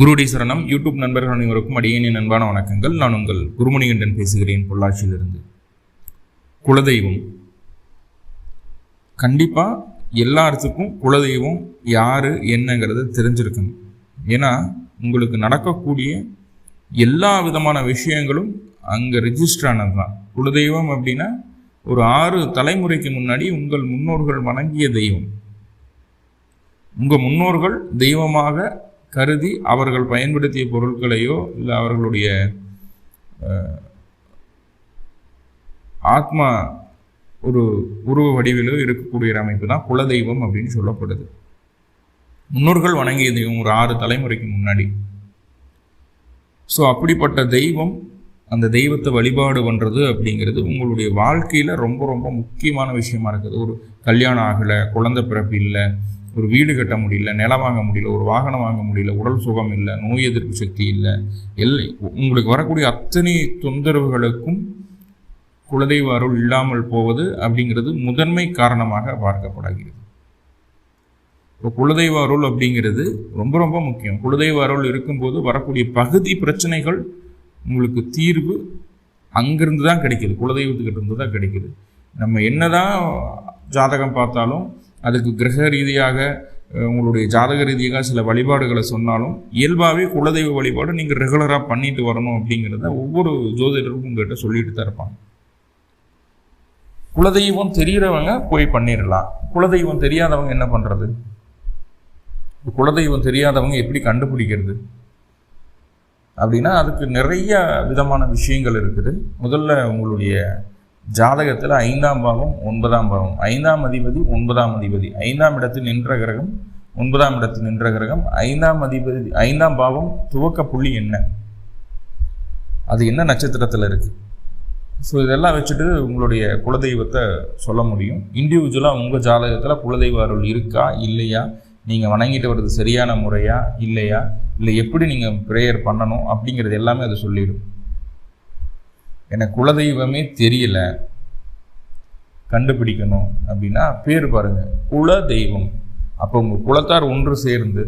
குருடி சரணம். யூடியூப் நண்பர்கள் அனைவருக்கும் அடியேனின் அன்பான வணக்கங்கள். நான் உங்கள் குருமணிகண்டன் பேசுகிறேன் பொள்ளாச்சியிலிருந்து. குலதெய்வம். கண்டிப்பாக எல்லாத்துக்கும் குலதெய்வம் யார் என்னங்கிறத தெரிஞ்சிருக்கணும். ஏன்னா உங்களுக்கு நடக்கக்கூடிய எல்லா விதமான விஷயங்களும் அங்கே ரிஜிஸ்டர் ஆனது தான் குலதெய்வம் அப்படின்னா ஒரு ஆறு தலைமுறைக்கு முன்னாடி உங்கள் முன்னோர்கள் வணங்கிய தெய்வம். உங்கள் முன்னோர்கள் தெய்வமாக கருதி அவர்கள் பயன்படுத்திய பொருட்களையோ இல்லை அவர்களுடைய ஆத்மா ஒரு உருவ வடிவிலோ இருக்கக்கூடிய அமைப்பு தான் குலதெய்வம் அப்படின்னு சொல்லப்படுது. முன்னோர்கள் வணங்கிய தெய்வம் ஒரு ஆறு தலைமுறைக்கு முன்னாடி. ஸோ அப்படிப்பட்ட தெய்வம் அந்த தெய்வத்தை வழிபாடு பண்ணுறது அப்படிங்கிறது உங்களுடைய வாழ்க்கையில் ரொம்ப ரொம்ப முக்கியமான விஷயமா இருக்குது. ஒரு கல்யாணம் ஆகலை குழந்தை பிறப்பு இல்லை ஒரு வீடு கட்ட முடியல நிலம் வாங்க முடியல ஒரு வாகனம் வாங்க முடியல உடல் சுகம் இல்லை நோய் எதிர்ப்பு சக்தி இல்லை எல்லை உங்களுக்கு வரக்கூடிய அத்தனை தொந்தரவுகளுக்கும் குலதெய்வ அருள் இல்லாமல் போவது அப்படிங்கிறது முதன்மை காரணமாக பார்க்கப்படுகிறது. இப்போ குலதெய்வ அருள் அப்படிங்கிறது ரொம்ப ரொம்ப முக்கியம். குலதெய்வ அருள் இருக்கும்போது வரக்கூடிய பகுதி பிரச்சனைகள் உங்களுக்கு தீர்வு அங்கிருந்து தான் கிடைக்குது. குலதெய்வத்துக்கிட்ட இருந்து தான் கிடைக்கிது. நம்ம என்னதான் ஜாதகம் பார்த்தாலும் அதுக்கு கிரக ரீதியாக உங்களுடைய ஜாதக ரீதியாக சில வழிபாடுகளை சொன்னாலும் இயல்பாகவே குலதெய்வ வழிபாடு நீங்கள் ரெகுலராக பண்ணிட்டு வரணும் அப்படிங்கிறத ஒவ்வொரு ஜோதிடரும் உங்கள்கிட்ட சொல்லிட்டு தான் இருப்பாங்க. குலதெய்வம் தெரிகிறவங்க போய் பண்ணிடலாம் குலதெய்வம் தெரியாதவங்க என்ன பண்ணுறது குலதெய்வம் தெரியாதவங்க எப்படி கண்டுபிடிக்கிறது? அப்படின்னா அதுக்கு நிறைய விதமான விஷயங்கள் இருக்குது. முதல்ல உங்களுடைய ஜாதகத்தில் ஐந்தாம் பாவம் ஒன்பதாம் பாவம். ஐந்தாம் அதிபதி ஒன்பதாம் அதிபதி. ஐந்தாம் இடத்தில் நின்ற கிரகம் ஒன்பதாம் இடத்தில் நின்ற கிரகம். ஐந்தாம் அதிபதி ஐந்தாம் பாவம் துவக்க புள்ளி என்ன? அது என்ன நட்சத்திரத்தில் இருக்குது ஸோ இதெல்லாம் வச்சுட்டு உங்களுடைய குலதெய்வத்தை சொல்ல முடியும். இண்டிவிஜுவலாக உங்கள் ஜாதகத்தில் குலதெய்வ அருள் இருக்கா இல்லையா? நீங்கள் வணங்கிட்டு வர்றது சரியான முறையா இல்லையா? இல்லை எப்படி நீங்கள் ப்ரேயர் பண்ணணும் அப்படிங்கிறது எல்லாமே அது சொல்லிடும். எனக்கு குலதெய்வமே தெரியல. கண்டுபிடிக்கணும் அப்படின்னா பேர் பாருங்க. குல தெய்வம் அப்போ உங்கள் குலத்தார் ஒன்று சேர்ந்து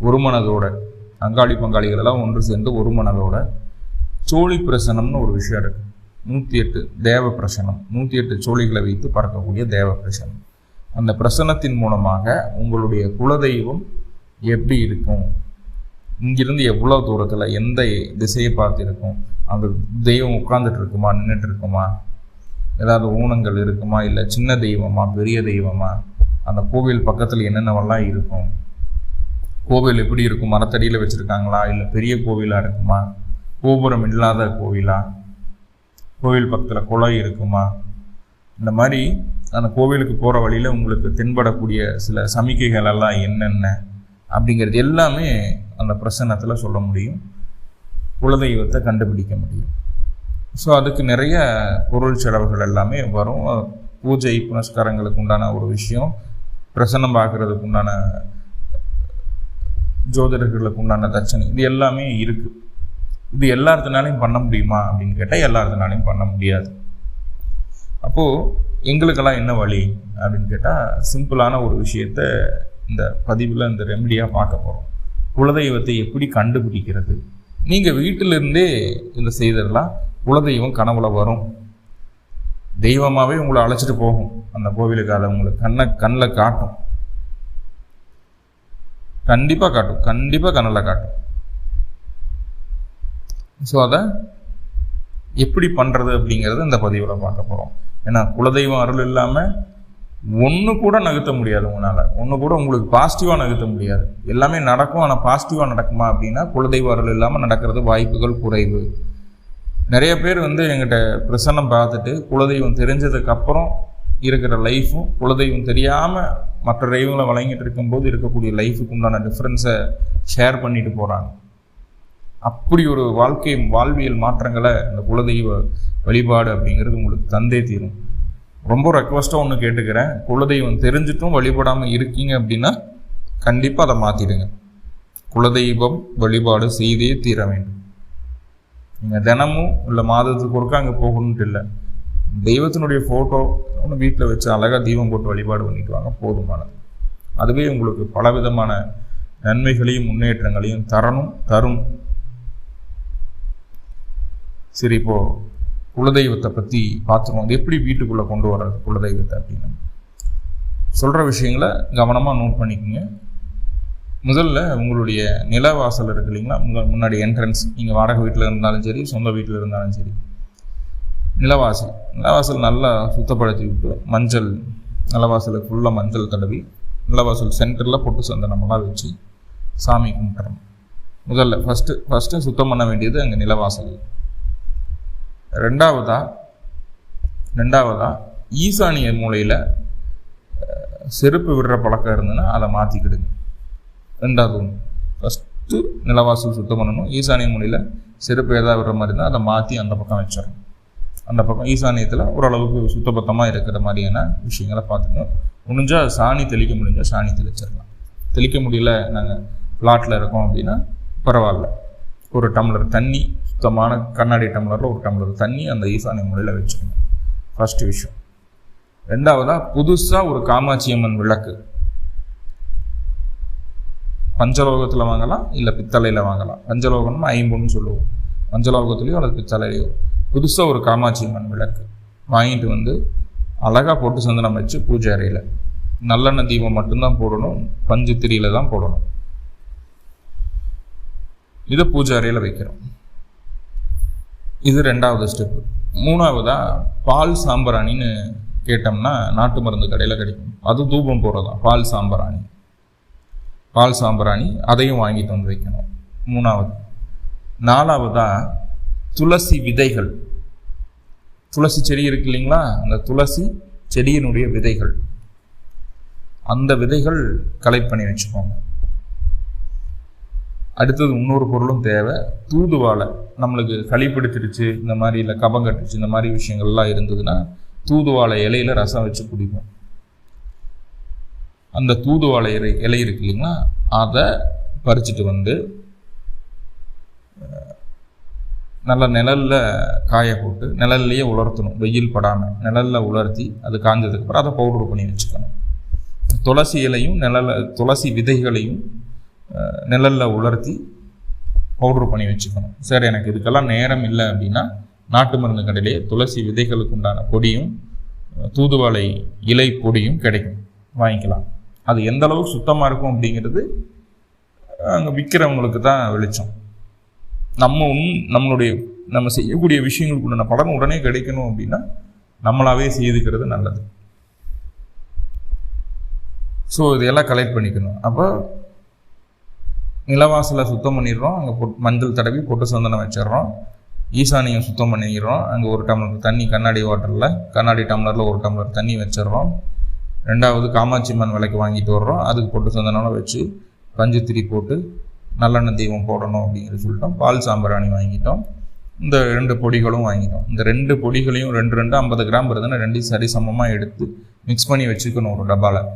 ஒரு மனதோட அங்காளி பங்காளிகள் எல்லாம் ஒன்று சேர்ந்து ஒரு மனதோட சோழி பிரசனம்னு ஒரு விஷயம் இருக்கு. நூற்றி எட்டு தேவ பிரசனம். நூற்றி எட்டு சோழிகளை வைத்து பறக்கக்கூடிய தேவ பிரசனம். அந்த பிரசனத்தின் மூலமாக உங்களுடைய குலதெய்வம் எப்படி இருக்கும்? இங்கிருந்து எவ்வளோ தூரத்தில் எந்த திசையை பார்த்து இருக்கும் அந்த தெய்வம் உட்கார்ந்துட்டு இருக்குமா நின்றுட்டு இருக்குமா ஏதாவது ஊனங்கள் இருக்குமா? இல்லை சின்ன தெய்வமா? பெரிய தெய்வமா? அந்த கோவில் பக்கத்தில் என்னென்னவெல்லாம் இருக்கும்? கோவில் எப்படி இருக்கும்? மரத்தடியில் வச்சுருக்காங்களா? இல்லை பெரிய கோவிலாக இருக்குமா? கோபுரம் இல்லாத கோவிலா? கோவில் பக்கத்தில் குளம் இருக்குமா? இந்த மாதிரி அந்த கோவிலுக்கு போகிற வழியில் உங்களுக்கு தென்படக்கூடிய சில சமிக்கைகள் எல்லாம் என்னென்ன? அப்படிங்கிறது எல்லாமே அந்த பிரசன்னத்தில் சொல்ல முடியும். குலதெய்வத்தை கண்டுபிடிக்க முடியும். ஸோ அதுக்கு நிறைய பொருள் செலவுகள் எல்லாமே வரும். பூஜை புனஸ்காரங்களுக்கு உண்டான ஒரு விஷயம். பிரசன்னம் பார்க்கறதுக்கு உண்டான ஜோதிடர்களுக்கு உண்டான தட்சணை. இது எல்லாமே இருக்குது இது எல்லாத்தினாலையும் பண்ண முடியுமா அப்படின்னு கேட்டால் எல்லாத்தினாலையும் பண்ண முடியாது. அப்போது எங்களுக்கெல்லாம் என்ன வழி அப்படின்னு கேட்டால் சிம்பிளான ஒரு விஷயத்த இந்த பதிவில் இந்த ரெமடியாக பார்க்க போகிறோம் குலதெய்வத்தை எப்படி கண்டுபிடிக்கிறது? நீங்கள் வீட்டிலிருந்தே இந்த செய்திடலாம் குலதெய்வம் கனவுல வரும். தெய்வமாகவே உங்களை அழைச்சிட்டு போகும். அந்த கோவிலுக்கு அதை உங்களுக்கு கண்ணை கண்ணில் காட்டும். கண்டிப்பாக காட்டும். கண்டிப்பாக கண்ணில் காட்டும். ஸோ அதை எப்படி பண்ணுறது அப்படிங்கிறத இந்த பதிவில் பார்க்க போகிறோம் ஏன்னா குலதெய்வம் அருள் இல்லாமல் ஒன்று கூட நகர்த்த முடியாது உங்களால். ஒன்று கூட உங்களுக்கு பாசிட்டிவாக நகர்த்த முடியாது. எல்லாமே நடக்கும் ஆனால் பாசிட்டிவாக நடக்குமா அப்படின்னா குலதெய்வ அருள் இல்லாமல் நடக்கிறது வாய்ப்புகள் குறைவு. நிறைய பேர் வந்து எங்கிட்ட பிரசன்னம் பார்த்துட்டு குலதெய்வம் தெரிஞ்சதுக்கப்புறம் இருக்கிற லைஃப்பும் குலதெய்வம் தெரியாமல் மற்ற தெய்வங்களை வழங்கிட்டு இருக்கும்போது இருக்கக்கூடிய லைஃபுக்கு உண்டான டிஃப்ரென்ஸை ஷேர் பண்ணிட்டு போகிறாங்க அப்படி ஒரு வாழ்க்கை வாழ்வியல் மாற்றங்களை அந்த குலதெய்வ வழிபாடு அப்படிங்கிறது உங்களுக்கு தந்தே தீரும். ரொம்ப ரெக்வஸ்ட்டாக ஒன்று கேட்டுக்கிறேன். குலதெய்வம் தெரிஞ்சிட்டும் வழிபடாமல் இருக்கீங்க அப்படின்னா கண்டிப்பாக அதை மாற்றிடுங்க குலதெய்வம் வழிபாடு செய்தே தீர வேண்டும். நீங்கள் தினமும் இல்லை மாதத்துக்கு ஒருக்கா அங்கே போகணுன்ட்டு இல்லை. தெய்வத்தினுடைய ஃபோட்டோ ஒன்று வீட்டில் வச்சு அழகாக தீபம் போட்டு வழிபாடு பண்ணிட்டு வாங்க போதுமானது அதுவே உங்களுக்கு பலவிதமான நன்மைகளையும் முன்னேற்றங்களையும் தரணும் தரும். சரி இப்போது குலதெய்வத்தை பற்றி பார்த்துருவோம் அது எப்படி வீட்டுக்குள்ளே கொண்டு வர்றது குலதெய்வத்தை அப்படின்னு. சொல்கிற விஷயங்களை கவனமாக நோட் பண்ணிக்கோங்க. முதல்ல உங்களுடைய நிலவாசல் இருக்கு இல்லைங்களா? உங்கள் முன்னாடி என்ட்ரன்ஸ் நீங்கள் வாடகை வீட்டில் இருந்தாலும் சரி சொந்த வீட்டில் இருந்தாலும் சரி. நிலவாசல். நிலவாசல் நல்லா சுத்தப்படுத்தி விட்டு மஞ்சள். நிலவாசலுக்கு ஃபுல்லாக மஞ்சள் தடவி நிலவாசல் சென்டரில் பொட்டு சந்தனமெல்லாம் வச்சு சாமி கும்பிட்றோம் முதல்ல ஃபஸ்ட்டு ஃபஸ்ட்டு சுத்தம் பண்ண வேண்டியது அங்கே நிலவாசல். ரெண்டாவதா? ரெண்டாவதா? ஈசானிய மூலையில் செருப்பு விடுற பழக்கம் இருந்ததுன்னா அதை மாற்றிக்கிடுங்க ரெண்டாவது ஒன்று ஃபஸ்ட்டு நிலவாசல் சுத்தம் பண்ணணும். ஈசானிய மூலையில் செருப்பு ஏதாவது விடுற மாதிரி இருந்தால் அதை மாற்றி அந்த பக்கம் வச்சிடணும். அந்த பக்கம் ஈசானியத்தில் ஓரளவுக்கு சுத்தபத்தமாக இருக்கிற மாதிரியான விஷயங்களை பார்த்துக்கணும். முடிஞ்சால் சாணி தெளிக்க முடிஞ்சால் சாணி தெளிச்சிடலாம். தெளிக்க முடியல நாங்கள் பிளாட்டில் இருக்கோம் அப்படின்னா பரவாயில்ல. ஒரு டம்ளர் தண்ணி சுத்தமான கண்ணாடி டம்ளரில் ஒரு டம்ளர் தண்ணி அந்த ஈசானிய மூலையில் வச்சுக்கணும். ஃபஸ்ட்டு விஷயம். ரெண்டாவதாக புதுசாக ஒரு காமாட்சி அம்மன் விளக்கு. பஞ்சலோகத்தில் வாங்கலாம் இல்லை பித்தளையில் வாங்கலாம். பஞ்சலோகம்னு ஐம்பொன்னு சொல்லுவோம். பஞ்சலோகத்துலேயோ அல்லது பித்தளையிலையோ. புதுசாக ஒரு காமாட்சி அம்மன் விளக்கு. வாங்கிட்டு வந்து அழகாக போட்டு சந்தனம் வச்சு பூஜை அறையில். நல்லெண்ணெய் தீபம் மட்டும்தான் போடணும் பஞ்சு திரியில தான் போடணும். இதை பூஜை அறையில் வைக்கிறோம். இது ரெண்டாவது ஸ்டெப்பு மூணாவதாக பால் சாம்பிராணின்னு கேட்டோம்னா நாட்டு மருந்து கடையில் கிடைக்கும். அது தூபம் போடுறதா பால் சாம்பிராணி. பால் சாம்பிராணி அதையும் வாங்கிட்டு வந்து வைக்கணும். மூணாவது. நாலாவதாக துளசி விதைகள். துளசி செடி இருக்கு இல்லைங்களா? அந்த துளசி செடியினுடைய விதைகள். அந்த விதைகள் கலெக்ட் பண்ணி வச்சுக்கோங்க. அடுத்தது இன்னொரு பொருளும் தேவை. தூதுவாழை நம்மளுக்கு களி பிடிச்சிருச்சு இந்த மாதிரி இல்லை கபம் கட்டுச்சு இந்த மாதிரி விஷயங்கள்லாம் இருந்ததுன்னா தூதுவாழை இலையில ரசம் வச்சு குடிப்போம். அந்த தூதுவாழை இலை இலை இருக்கு இல்லைங்களா அதை பறிச்சுட்டு வந்து நல்ல நிழல்ல காய போட்டு நிழல்லையே உலர்த்தணும் வெயில் படாமல் நிழல்ல உலர்த்தி அது காஞ்சதுக்கு அப்புறம் அதை பவுடர் பண்ணி வச்சுக்கணும். துளசி இலையும் நிழல துளசி விதைகளையும் நிழலில் உலர்த்தி பவுடர் பண்ணி வச்சுக்கணும். சார் எனக்கு இதுக்கெல்லாம் நேரம் இல்லை அப்படின்னா நாட்டு மருந்து கடையிலேயே துளசி விதைகளுக்கு உண்டான பொடியும் தூதுவாளை தூதுவளை இலை பொடியும் கிடைக்கும். வாங்கிக்கலாம். அது எந்த அளவுக்கு சுத்தமாக இருக்கும் அப்படிங்கிறது அங்கே விற்கிறவங்களுக்கு தான் வெளிச்சம். நம்ம நம்மளுடைய நம்ம செய்யக்கூடிய விஷயங்களுக்கு உண்டான பலன் உடனே கிடைக்கணும் அப்படின்னா நம்மளாவே செய்துக்கிறது நல்லது. ஸோ இதெல்லாம் கலெக்ட் பண்ணிக்கணும். அப்போ நிலவாசலை சுத்தம் பண்ணிடுறோம். அங்கே பொட் மஞ்சள் தடவி பொட்டு சந்தனம் வச்சிடுறோம். ஈசானியம் சுத்தம் பண்ணிடுறோம் அங்கே ஒரு டம்ளர் தண்ணி கண்ணாடி வாட்டரில் கண்ணாடி டம்ளரில் ஒரு டம்ளர் தண்ணி வச்சிடுறோம். ரெண்டாவது காமாட்சி அம்மன் விலைக்கு வாங்கிட்டு வர்றோம். அதுக்கு பொட்டு சந்தனம் வச்சு பஞ்சு திரி போட்டு நல்லெண்ணெய் தெய்வம் போடணும் அப்படிங்கிறது சொல்லிட்டோம். பால் சாம்பிராணி வாங்கிட்டோம். இந்த ரெண்டு பொடிகளும் வாங்கிட்டோம். இந்த ரெண்டு பொடிகளையும் ரெண்டு ரெண்டு ஐம்பது கிராம் வருதுன்னா ரெண்டையும் சரி சமமாக எடுத்து மிக்ஸ் பண்ணி வச்சுக்கணும் ஒரு டப்பாவில்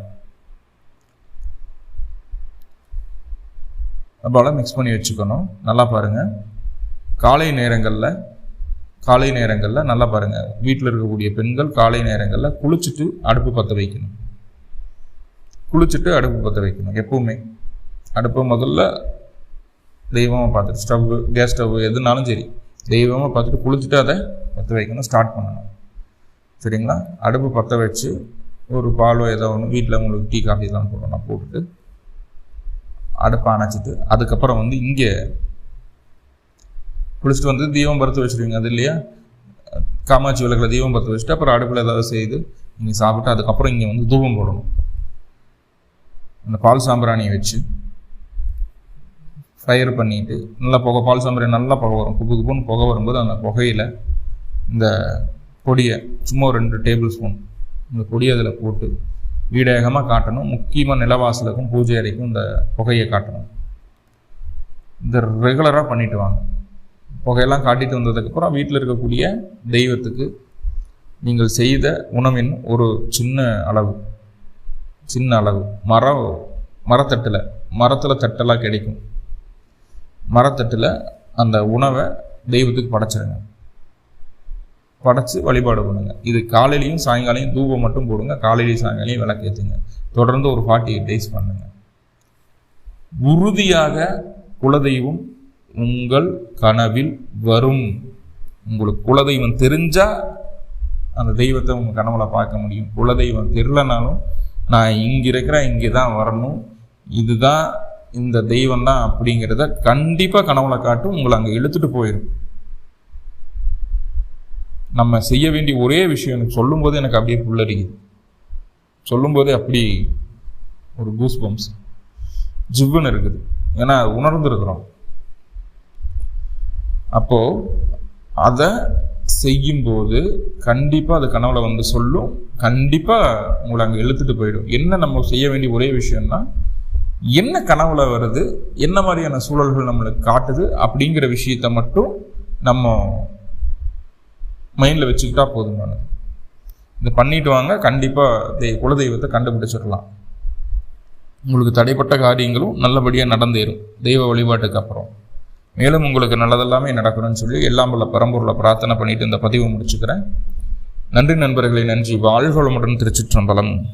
டப்பாவில் மிக்ஸ் பண்ணி வச்சுக்கணும். நல்லா பாருங்கள் காலை நேரங்களில் காலை நேரங்களில் நல்லா பாருங்கள் வீட்டில் இருக்கக்கூடிய பெண்கள் காலை நேரங்களில் குளிச்சுட்டு அடுப்பு பற்ற வைக்கணும். குளிச்சுட்டு அடுப்பு பற்ற வைக்கணும். எப்போவுமே. அடுப்பை முதல்ல தெய்வமாக பார்த்துட்டு ஸ்டவ்வு கேஸ் ஸ்டவ் எதுனாலும் சரி தெய்வமாக பார்த்துட்டு குளிச்சுட்டு அதை பற்ற வைக்கணும் ஸ்டார்ட் பண்ணணும். சரிங்களா? அடுப்பு பற்ற வச்சு ஒரு பாலோ ஏதோ ஒன்று வீட்டில் உங்களுக்கு டீ காஃபி தான் போடணும் போட்டுட்டு அடுப்பை அணைச்சிட்டு அதுக்கப்புறம் வந்து இங்கே குளிச்சுட்டு வந்து தீபம் பருத்து வச்சுருவீங்க அது இல்லையா? காமாட்சி விளக்கில் தீபம் பற்ற வச்சுட்டு அப்புறம் அடுப்பில் ஏதாவது செய்து நீங்கள் சாப்பிட்டு அதுக்கப்புறம் இங்கே வந்து தூபம் போடணும். அந்த பால் சாம்பிராணியை வச்சு ஃபயர் பண்ணிட்டு நல்லா புகை பால் சாம்பிராணி நல்லா புகை வரும். குப்பு குப்புன்னு புகை வரும்போது அந்த புகையில் இந்த பொடியை சும்மா ஒரு ரெண்டு டேபிள் ஸ்பூன் இந்த பொடியை அதில் போட்டு வீடேகமாக காட்டணும். முக்கியமாக நிலவாசலுக்கும் பூஜை அறைக்கும் இந்த புகையை காட்டணும். இந்த ரெகுலராக பண்ணிட்டு வாங்க. புகையெல்லாம் காட்டிட்டு வந்ததுக்கப்புறம் வீட்டில் இருக்கக்கூடிய தெய்வத்துக்கு நீங்கள் செய்த உணவின் ஒரு சின்ன அளவு சின்ன அளவு. மரம் மரத்தட்டில் மரத்தில் தட்டெல்லாம் கிடைக்கும். மரத்தட்டில் அந்த உணவை தெய்வத்துக்கு படைச்சிருங்க. படைச்சு வழிபாடு பண்ணுங்க. இது காலையிலையும் சாயங்காலையும் தூபம் மட்டும் போடுங்க. காலையிலையும் சாயங்காலையும் விளக்கேற்றுங்க தொடர்ந்து ஒரு ஃபார்ட்டி எயிட் டேஸ் பண்ணுங்க. உறுதியாக குலதெய்வம் உங்கள் கனவில் வரும். உங்களுக்கு குலதெய்வம் தெரிஞ்சா அந்த தெய்வத்தை உங்கள் கனவுல பார்க்க முடியும். குலதெய்வம் தெரிலனாலும் நான் இங்கே இருக்கிறேன் இங்கே தான் வரணும். இதுதான் இந்த தெய்வம் தான் அப்படிங்கிறத கண்டிப்பாக கனவுல காட்டும். உங்களை அங்கே இழுத்துட்டு போயிடும் நம்ம செய்ய வேண்டிய ஒரே விஷயம் எனக்கு சொல்லும்போது எனக்கு அப்படியே புல்லரிக்குது சொல்லும்போதே அப்படி ஒரு கூஸ் பம்ப்ஸ் ஜிவ்வுன்னு இருக்குது. ஏன்னா உணர்ந்துருக்குறோம். அப்போது அதை செய்யும்போது கண்டிப்பாக அது கனவுல வந்து சொல்லும். கண்டிப்பாக உங்களை அங்கே இழுத்துட்டு போயிடும். என்ன நம்ம செய்ய வேண்டிய ஒரே விஷயம்னா என்ன கனவுல வருது என்ன மாதிரியான சூழல்கள் நம்மளுக்கு காட்டுது அப்படிங்கிற விஷயத்த மட்டும் நம்ம மைண்டில் வச்சுக்கிட்டா நான். இது பண்ணிட்டு வாங்க. கண்டிப்பாக தெய் குலதெய்வத்தை கண்டுபிடிச்சிடலாம். உங்களுக்கு தடைப்பட்ட காரியங்களும் நல்லபடியாக நடந்தேறும். தெய்வ வழிபாட்டுக்கு அப்புறம். மேலும் உங்களுக்கு நல்லதெல்லாமே நடக்கணும்னு சொல்லி எல்லாம் பல பரம்பூரில் பிரார்த்தனை பண்ணிட்டு இந்த பதிவை முடிச்சுக்கிறேன். நன்றி நண்பர்களே நன்றி. வாழ்வளமுடன் திருச்சிற்றம்பலம்.